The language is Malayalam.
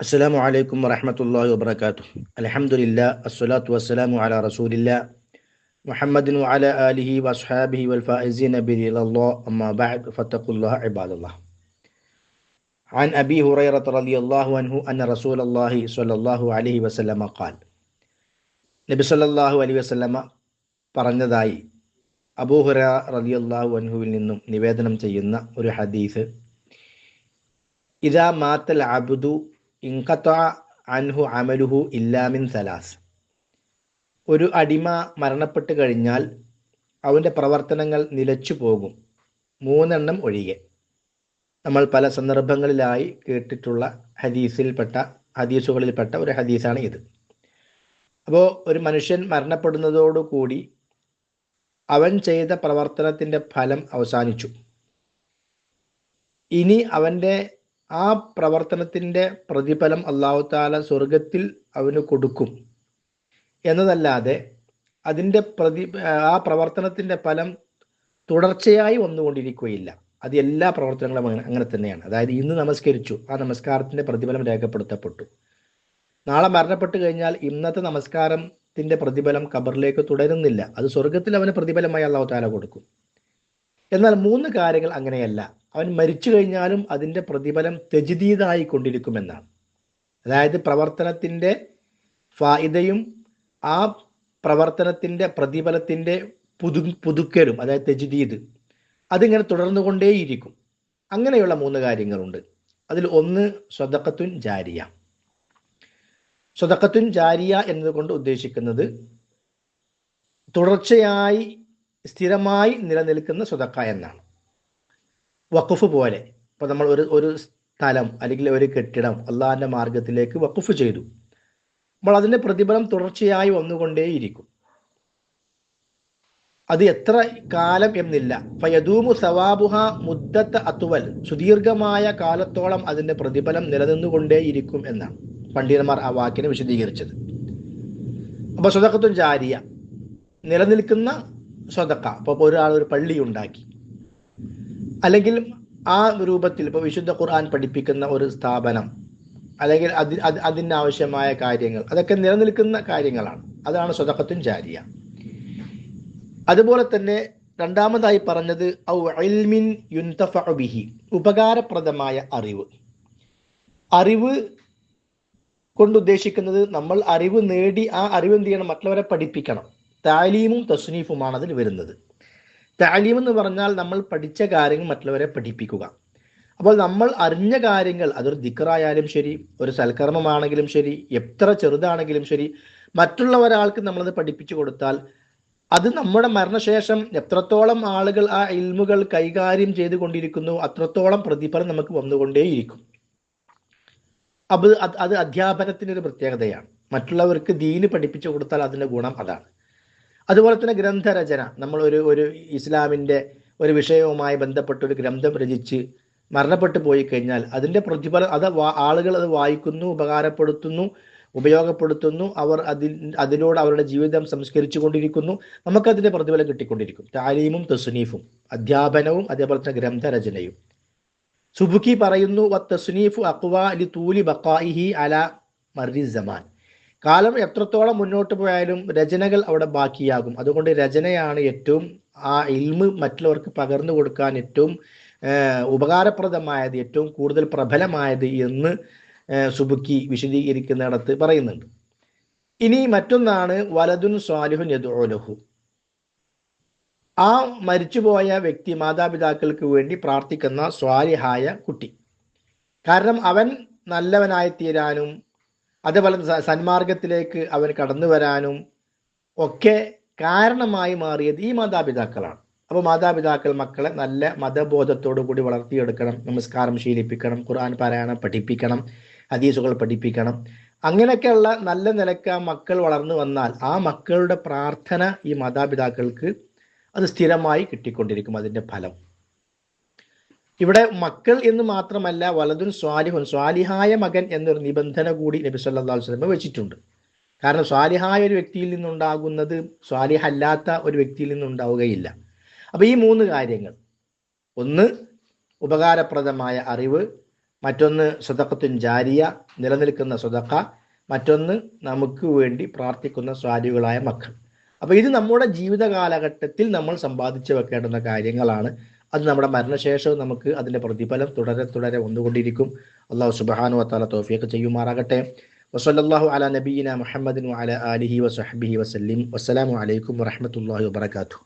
السلام عليكم ورحمة الله وبركاته الحمد لله الصلاة والسلام على رسول الله محمد وعلى آله وأصحابه والفائزين برضا الله أما بعد فاتقوا الله عباد الله عن أبي هريرة رضي الله عنه أن رسول الله صلى الله عليه وسلم قال നബി സല്ലല്ലാഹു അലൈഹി വസല്ലമ പറഞ്ഞതായി അബൂഹുറ റളിയല്ലാഹു അൻഹുവിൽ നിന്നും നിവേദനം ചെയ്യുന്ന ഒരു ഹദീസ് ഇദാ മാത്തൽ അബ്ദു അൻഹു അമലുഹു ഇല്ലാമിൻ സലാസ്. ഒരു അടിമ മരണപ്പെട്ട് കഴിഞ്ഞാൽ അവന്റെ പ്രവർത്തനങ്ങൾ നിലച്ചു പോകും. മൂന്നെണ്ണം ഒഴികെ. നമ്മൾ പല സന്ദർഭങ്ങളിലായി കേട്ടിട്ടുള്ള ഹദീസിൽപ്പെട്ട ഹദീസുകളിൽപ്പെട്ട ഒരു ഹദീസാണ് ഇത്. അപ്പോൾ ഒരു മനുഷ്യൻ മരണപ്പെടുന്നതോടുകൂടി അവൻ ചെയ്ത പ്രവർത്തനത്തിന്റെ ഫലം അവസാനിച്ചു. ഇനി അവന്റെ ആ പ്രവർത്തനത്തിന്റെ പ്രതിഫലം അള്ളാഹു താല സ്വർഗത്തിൽ അവന് കൊടുക്കും. എന്നതല്ലാതെ അതിന്റെ പ്രതി ആ പ്രവർത്തനത്തിന്റെ ഫലം തുടർച്ചയായി വന്നുകൊണ്ടിരിക്കുകയില്ല. അത് എല്ലാ പ്രവർത്തനങ്ങളും അങ്ങനെ അങ്ങനെ തന്നെയാണ്. അതായത് ഇന്ന് നമസ്കരിച്ചു ആ നമസ്കാരത്തിന്റെ പ്രതിഫലം രേഖപ്പെടുത്തപ്പെട്ടു. നാളെ മരണപ്പെട്ടു കഴിഞ്ഞാൽ ഇന്നത്തെ നമസ്കാരത്തിന്റെ പ്രതിഫലം ഖബറിലേക്ക് തുടരുന്നില്ല. അത് സ്വർഗത്തിൽ അവന് പ്രതിഫലമായി അള്ളാഹു താല കൊടുക്കും. എന്നാൽ മൂന്ന് കാര്യങ്ങൾ അങ്ങനെയല്ല. അവൻ മരിച്ചു കഴിഞ്ഞാലും അതിന്റെ പ്രതിഫലം തെജിതീതായി കൊണ്ടിരിക്കുമെന്നാണ്. അതായത് പ്രവർത്തനത്തിന്റെ ഫായിദയും ആ പ്രവർത്തനത്തിന്റെ പ്രതിഫലത്തിന്റെ പുതു പുതുക്കലും അതായത് തെജിതീത് അതിങ്ങനെ തുടർന്നു കൊണ്ടേയിരിക്കും അങ്ങനെയുള്ള മൂന്ന് കാര്യങ്ങളുണ്ട്. അതിൽ ഒന്ന് സ്വതക്കത്തുൻ ജാരിയ. സ്വതക്കത്തുൻ ജാരിയ എന്നതുകൊണ്ട് ഉദ്ദേശിക്കുന്നത് തുടർച്ചയായി സ്ഥിരമായി നിലനിൽക്കുന്ന സ്വതക്ക എന്നാണ്. വഖഫ് പോലെ. ഇപ്പൊ നമ്മൾ ഒരു ഒരു സ്ഥലം അല്ലെങ്കിൽ ഒരു കെട്ടിടം അള്ളാഹിന്റെ മാർഗത്തിലേക്ക് വഖഫ് ചെയ്തു. അപ്പോൾ അതിന്റെ പ്രതിഫലം തുടർച്ചയായി വന്നുകൊണ്ടേയിരിക്കും. അത് എത്ര കാലം എന്നില്ല. ഫയദൂമു സവാബുഹ മുദ്ദത്ത് അത്തുവൽ സുദീർഘമായ കാലത്തോളം അതിന്റെ പ്രതിഫലം നിലനിന്നുകൊണ്ടേയിരിക്കും എന്നാണ് പണ്ഡിതന്മാർ ആ വാക്കിനെ വിശദീകരിച്ചത്. അപ്പൊ സ്വതക്കത്തും ജാരിയ. നിലനിൽക്കുന്ന സ്വതക്ക. അപ്പൊ ഒരാൾ ഒരു പള്ളി ഉണ്ടാക്കി. അല്ലെങ്കിൽ ആ രൂപത്തിൽ ഇപ്പൊ വിശുദ്ധ ഖുർആൻ പഠിപ്പിക്കുന്ന ഒരു സ്ഥാപനം അല്ലെങ്കിൽ അതി അതിന് ആവശ്യമായ കാര്യങ്ങൾ അതൊക്കെ നിലനിൽക്കുന്ന കാര്യങ്ങളാണ്. അതാണ് സ്വതക്കത്തും ജാരിയ. അതുപോലെ തന്നെ രണ്ടാമതായി പറഞ്ഞത് ഔ ഇൽമിൻ ഉപകാരപ്രദമായ അറിവ്. അറിവ് കൊണ്ട് ഉദ്ദേശിക്കുന്നത് നമ്മൾ അറിവ് നേടി ആ അറിവ് എന്ത് ചെയ്യണം? മറ്റുള്ളവരെ പഠിപ്പിക്കണം. താലീമും തസ്നീഫുമാണ് അതിൽ വരുന്നത്. താലീം എന്ന് പറഞ്ഞാൽ നമ്മൾ പഠിച്ച കാര്യങ്ങൾ മറ്റുള്ളവരെ പഠിപ്പിക്കുക. അപ്പോൾ നമ്മൾ അറിഞ്ഞ കാര്യങ്ങൾ അതൊരു ദിക്കറായാലും ശരി ഒരു സൽക്കർമ്മമാണെങ്കിലും ശരി എത്ര ചെറുതാണെങ്കിലും ശരി മറ്റുള്ള ഒരാൾക്ക് നമ്മളത് പഠിപ്പിച്ചു കൊടുത്താൽ അത് നമ്മുടെ മരണശേഷം എത്രത്തോളം ആളുകൾ ആ ഇൽമുകൾ കൈകാര്യം ചെയ്തുകൊണ്ടിരിക്കുന്നു അത്രത്തോളം പ്രതിഫലം നമുക്ക് വന്നുകൊണ്ടേയിരിക്കും. അത് അത് അധ്യാപനത്തിന്റെ ഒരു പ്രത്യേകതയാണ്. മറ്റുള്ളവർക്ക് ദീന് പഠിപ്പിച്ചു കൊടുത്താൽ അതിന്റെ ഗുണം അതാണ്. അതുപോലെ തന്നെ ഗ്രന്ഥരചന. നമ്മൾ ഒരു ഒരു ഇസ്ലാമിന്റെ ഒരു വിഷയവുമായി ബന്ധപ്പെട്ട ഒരു ഗ്രന്ഥം രചിച്ച് മരണപ്പെട്ടു പോയി കഴിഞ്ഞാൽ അതിന്റെ പ്രതിഫലം അത് ആളുകൾ അത് വായിക്കുന്നു ഉപകാരപ്പെടുത്തുന്നു ഉപയോഗപ്പെടുത്തുന്നു അവർ അതിൽ അതിലൂടെ അവരുടെ ജീവിതം സംസ്കരിച്ചു കൊണ്ടിരിക്കുന്നു നമുക്കതിന്റെ പ്രതിഫലം കിട്ടിക്കൊണ്ടിരിക്കും. താലീമും തസുനീഫും അധ്യാപനവും അതേപോലെ തന്നെ ഗ്രന്ഥരചനയും. സുബുക്കി പറയുന്നു തസ്നീഫു അക്വാ ലി തൂലി ബക്കായിഹി അല മറി ജമാൻ കാലം എത്രത്തോളം മുന്നോട്ട് പോയാലും രചനകൾ അവിടെ ബാക്കിയാകും. അതുകൊണ്ട് രചനയാണ് ഏറ്റവും ആ ഇൽമ് മറ്റുള്ളവർക്ക് പകർന്നു കൊടുക്കാൻ ഏറ്റവും ഉപകാരപ്രദമായത് ഏറ്റവും കൂടുതൽ പ്രബലമായത് എന്ന് സുബുക്കി വിശദീകരിക്കുന്നിടത്ത് പറയുന്നുണ്ട്. ഇനി മറ്റൊന്നാണ് വലതുൻ സ്വാലിഹുൻ യദുലഹു ആ മരിച്ചുപോയ വ്യക്തി മാതാപിതാക്കൾക്ക് വേണ്ടി പ്രാർത്ഥിക്കുന്ന സ്വാലിഹായ കുട്ടി. കാരണം അവൻ നല്ലവനായി തീരാനും അതേപോലെ സന്മാർഗത്തിലേക്ക് അവർ കടന്നു വരാനും ഒക്കെ കാരണമായി മാറിയത് ഈ മാതാപിതാക്കളാണ്. അപ്പോൾ മാതാപിതാക്കൾ മക്കളെ നല്ല മതബോധത്തോടു കൂടി വളർത്തിയെടുക്കണം നമസ്കാരം ശീലിപ്പിക്കണം ഖുർആൻ പാരായണം പഠിപ്പിക്കണം ഹദീസുകൾ പഠിപ്പിക്കണം. അങ്ങനെയൊക്കെയുള്ള നല്ല നിലയ്ക്ക് ആ മക്കൾ വളർന്നു വന്നാൽ ആ മക്കളുടെ പ്രാർത്ഥന ഈ മാതാപിതാക്കൾക്ക് അത് സ്ഥിരമായി കിട്ടിക്കൊണ്ടിരിക്കും അതിന്റെ ഫലം. ഇവിടെ മക്കൾ എന്ന് മാത്രമല്ല വലതുൻ സ്വാലിഹുൻ സ്വാലിഹായ മകൻ എന്നൊരു നിബന്ധന കൂടി നബി സല്ലാ വസ്ലമ വെച്ചിട്ടുണ്ട്. കാരണം സ്വാലിഹായ ഒരു വ്യക്തിയിൽ നിന്നുണ്ടാകുന്നത് സ്വാലിഹല്ലാത്ത ഒരു വ്യക്തിയിൽ നിന്നുണ്ടാവുകയില്ല. അപ്പൊ ഈ മൂന്ന് കാര്യങ്ങൾ. ഒന്ന് ഉപകാരപ്രദമായ അറിവ്. മറ്റൊന്ന് സ്വതക്കത്തുൻ ജാരിയ നിലനിൽക്കുന്ന സ്വതക്ക. മറ്റൊന്ന് നമുക്ക് വേണ്ടി പ്രാർത്ഥിക്കുന്ന സ്വാലികളായ മക്കൾ. അപ്പൊ ഇത് നമ്മുടെ ജീവിത കാലഘട്ടത്തിൽ നമ്മൾ സമ്പാദിച്ചു വെക്കേണ്ടുന്ന കാര്യങ്ങളാണ്. അത് നമ്മുടെ മരണശേഷവും നമുക്ക് അതിന്റെ പ്രതിഫലം തുടരെ തുടരെ വന്നുകൊണ്ടിരിക്കും. അള്ളാഹു സുബാനു വത്താല തോഫിയൊക്കെ ചെയ്യുമാറാകട്ടെ. വസല്ലാഹു അല നബീന മുഹമ്മദിൻ അല ആലിഹി വസഹബിഹി വസ്ലിം വസ്സലാമു അലൈക്കും വറഹമത്തല്ലാഹി വബർക്കാത്തു